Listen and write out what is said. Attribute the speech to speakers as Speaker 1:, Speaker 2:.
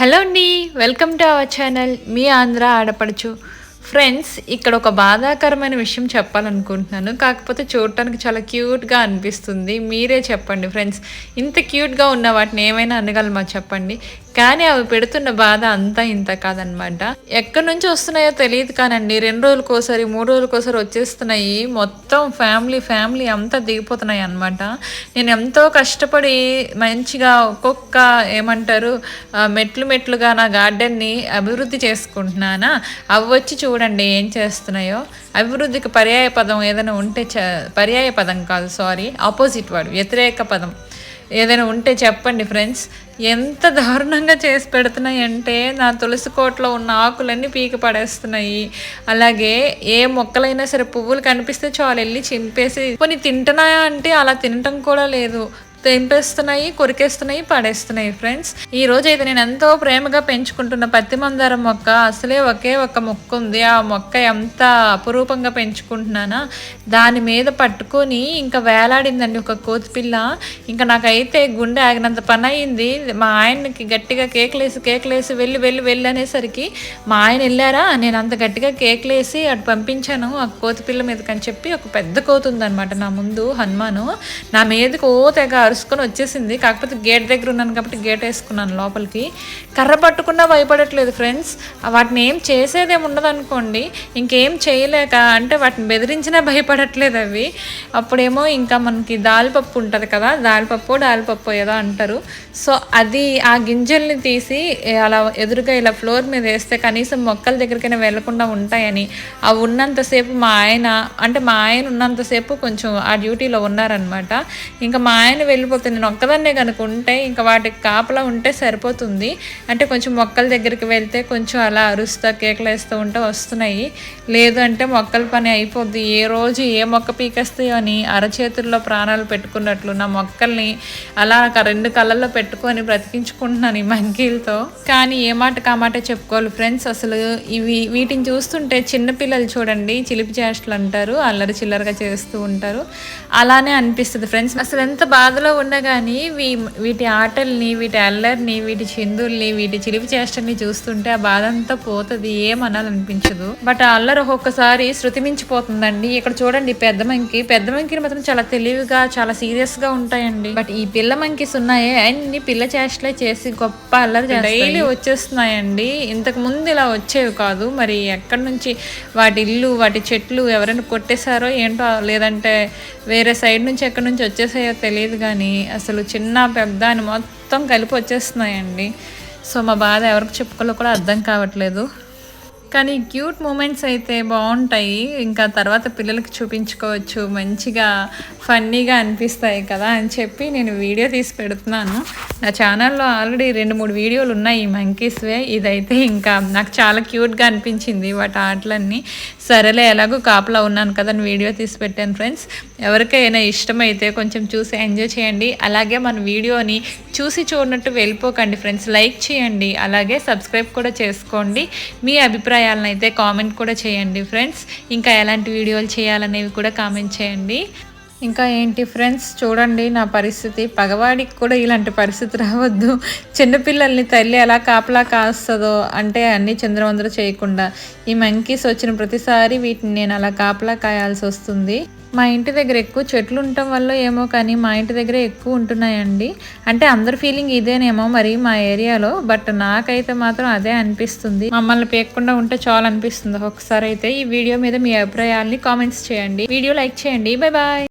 Speaker 1: Hello అండి welcome to our channel. మీ ఆంధ్ర ఆడపడుచు. ఫ్రెండ్స్ ఇక్కడ ఒక బాధాకరమైన విషయం చెప్పాలనుకుంటున్నాను. కాకపోతే చూడటానికి చాలా క్యూట్గా అనిపిస్తుంది. మీరే చెప్పండి ఫ్రెండ్స్. ఇంత క్యూట్గా ఉన్న వాటిని ఏమైనా అనగలమా చెప్పండి. కానీ అవి పెడుతున్న బాధ అంతా ఇంత కాదనమాట. ఎక్కడి నుంచి వస్తున్నాయో తెలియదు కానండి. రెండు రోజులకోసారి మూడు రోజులకోసారి వచ్చేస్తున్నాయి. మొత్తం ఫ్యామిలీ ఫ్యామిలీ అంతా దిగిపోతున్నాయి అనమాట నేను ఎంతో కష్టపడి మంచిగా ఒక్కొక్క ఏమంటారు మెట్లు మెట్లుగా నా గార్డెన్ని అభివృద్ధి చేసుకుంటున్నానా? అవి వచ్చి చూడండి ఏం చేస్తున్నాయో. అభివృద్ధికి పర్యాయ పదం ఏదైనా ఉంటే చ పర్యాయ పదం కాదు సారీ ఆపోజిట్ వాడు వ్యతిరేక పదం. ఏదైనా ఉంటే చెప్పండి ఫ్రెండ్స్. ఎంత దారుణంగా చేసి పెడుతున్నాయి అంటే నా తులసి కోట్లో ఉన్న ఆకులన్నీ పీకి పడేస్తున్నాయి. అలాగే ఏ మొక్కలైనా సరే పువ్వులు కనిపిస్తే చాలు వెళ్ళి చింపేసి కొన్ని తింటున్నాయా? అంటే అలా తినటం కూడా లేదు. తెంపేస్తున్నాయి కొరికేస్తున్నాయి పడేస్తున్నాయి ఫ్రెండ్స్ ఈ రోజు అయితే నేను ఎంతో ప్రేమగా పెంచుకుంటున్న పత్తి మందారం మొక్క అసలే ఒకే ఒక మొక్క ఉంది. ఆ మొక్క ఎంత అపురూపంగా పెంచుకుంటున్నానా? దాని మీద పట్టుకొని ఇంకా వేలాడిందండి ఒక కోతిపిల్ల. ఇంకా నాకైతే గుండె ఆగినంత పని అయింది మా ఆయనకి గట్టిగా కేకులేసి కేకులేసి వెళ్ళి వెళ్ళి వెళ్ళి అనేసరికి మా ఆయన వెళ్ళారా? నేను అంత గట్టిగా కేకులేసి అటు పంపించాను. ఆ కోతిపిల్ల మీదకి అని చెప్పి ఒక పెద్ద కోతి ఉందన్నమాట నా ముందు హనుమాను. నా మీదకి ఓ తెగ వేసుకొని వచ్చేసింది. కాకపోతే గేట్ దగ్గర ఉన్నాను కాబట్టి గేట్ వేసుకున్నాను లోపలికి. కర్ర పట్టుకున్నా భయపడట్లేదు ఫ్రెండ్స్. వాటిని ఏం చేసేదేం ఉండదు అనుకోండి ఇంకేం చేయలేక అంటే వాటిని బెదిరించినా భయపడట్లేదు అవి. అప్పుడేమో ఇంకా మనకి దాలిపప్పు ఉంటుంది కదా దాలిపప్పు దాలిపప్పు ఏదో అంటారు. సో అది ఆ గింజల్ని తీసి అలా ఎదురుగా ఇలా ఫ్లోర్ మీద వేస్తే కనీసం మొక్కల దగ్గరికైనా వెళ్ళకుండా ఉంటాయని. అవి ఉన్నంతసేపు మా ఆయన అంటే మా ఆయన ఉన్నంతసేపు కొంచెం ఆ డ్యూటీలో ఉన్నారనమాట. ఇంకా మా ఆయన వెళ్ళిపోతుంది. నేను ఒక్కదాన్నే కనుక ఉంటే ఇంకా వాటికి కాపలా ఉంటే సరిపోతుంది. అంటే కొంచెం మొక్కల దగ్గరికి వెళ్తే కొంచెం అలా అరుస్తా కేకలు వేస్తూ ఉంటే వస్తున్నాయి. లేదు అంటే మొక్కల పని అయిపోద్ది. ఏ రోజు ఏ మొక్క పీకేస్తాయో అని అరచేతుల్లో ప్రాణాలు పెట్టుకున్నట్లు నా మొక్కల్ని అలా రెండు కళ్ళల్లో పెట్టుకొని బ్రతికించుకుంటున్నాను ఈ మంకీలతో. కానీ ఏ మాట కామాట చెప్పుకోవాలి ఫ్రెండ్స్. అసలు ఇవి వీటిని చూస్తుంటే చిన్నపిల్లలు చూడండి చిలిపి చేష్టలు అంటారు అల్లరి చిల్లరగా చేస్తూ ఉంటారు. అలానే అనిపిస్తుంది ఫ్రెండ్స్. అసలు ఎంత బాధలో ఉన్నా కానీ వీ వీటి ఆటల్ని వీటి అల్లరిని వీటి చిందుల్ని వీటి చిలిపి చేష్టల్ని చూస్తుంటే ఆ బాధ అంతా పోతుంది ఏమనాలనిపించదు బట్ ఆ అల్లరి ఒక్కొక్కసారి శృతి మించిపోతుందండి. ఇక్కడ చూడండి పెద్ద మంకి పెద్ద మంకిని మాత్రం చాలా తెలివిగా చాలా సీరియస్గా ఉంటాయండి. బట్ ఈ పిల్ల మంకీస్ ఉన్నాయే అన్ని పిల్ల చేష్టలే చేసి గొప్ప అల్లరి డైలీ వచ్చేస్తున్నాయండి. ఇంతకు ముందు ఇలా వచ్చేవి కాదు. మరి ఎక్కడి నుంచి వాటి ఇల్లు వాటి చెట్లు ఎవరైనా కొట్టేశారో ఏంటో లేదంటే వేరే సైడ్ నుంచి ఎక్కడి నుంచి వచ్చేసాయో తెలియదు కానీ అసలు చిన్న పెద్ద అని మొత్తం కలిపి వచ్చేస్తున్నాయండి. సో మా బాధ ఎవరికి చెప్పుకోలో కూడా అర్థం కావట్లేదు. కానీ క్యూట్ మూమెంట్స్ అయితే బాగుంటాయి. ఇంకా తర్వాత పిల్లలకి చూపించుకోవచ్చు. మంచిగా ఫన్నీగా అనిపిస్తాయి కదా అని చెప్పి నేను వీడియో తీసి పెడుతున్నాను. నా ఛానల్లో ఆల్రెడీ రెండు మూడు వీడియోలు ఉన్నాయి ఈ మంకీస్వే ఇదైతే ఇంకా నాకు చాలా క్యూట్గా అనిపించింది వాటి ఆటలన్నీ. సరేలే ఎలాగో కాపలా ఉన్నాను కదా అని వీడియో తీసి పెట్టాను ఫ్రెండ్స్. ఎవరికైనా ఇష్టమైతే కొంచెం చూసి ఎంజాయ్ చేయండి. అలాగే మన వీడియోని చూసి చూడనట్టు వెళ్ళిపోకండి ఫ్రెండ్స్. లైక్ చేయండి. అలాగే సబ్స్క్రైబ్ కూడా చేసుకోండి. మీ అభిప్రాయం అభిప్రాయాలను అయితే కామెంట్ కూడా చేయండి ఫ్రెండ్స్. ఇంకా ఎలాంటి వీడియోలు చేయాలనేవి కూడా కామెంట్ చేయండి. ఇంకా ఏంటి ఫ్రెండ్స్ చూడండి నా పరిస్థితి. పగవాడికి కూడా ఇలాంటి పరిస్థితి రావద్దు. చిన్నపిల్లల్ని తల్లి ఎలా కాపలా కాస్తుందో అంటే అన్ని చంద్రవందర చేయకుండా. ఈ మంకీస్ వచ్చిన ప్రతిసారి వీటిని నేను అలా కాపలా కాయాల్సి వస్తుంది. మా ఇంటి దగ్గర ఎక్కువ చెట్లు ఉండటం వల్ల ఏమో కానీ మా ఇంటి దగ్గర ఎక్కువ ఉంటున్నాయండి. అంటే అందరి ఫీలింగ్ ఇదేనేమో మరి మా ఏరియాలో బట్ నాకైతే మాత్రం అదే అనిపిస్తుంది. మమ్మల్ని పేకుండా ఉంటే చాలా అనిపిస్తుంది. ఒకసారి అయితే ఈ వీడియో మీద మీ అభిప్రాయాల్ని కామెంట్స్ చేయండి. వీడియో లైక్ చేయండి. Bye bye.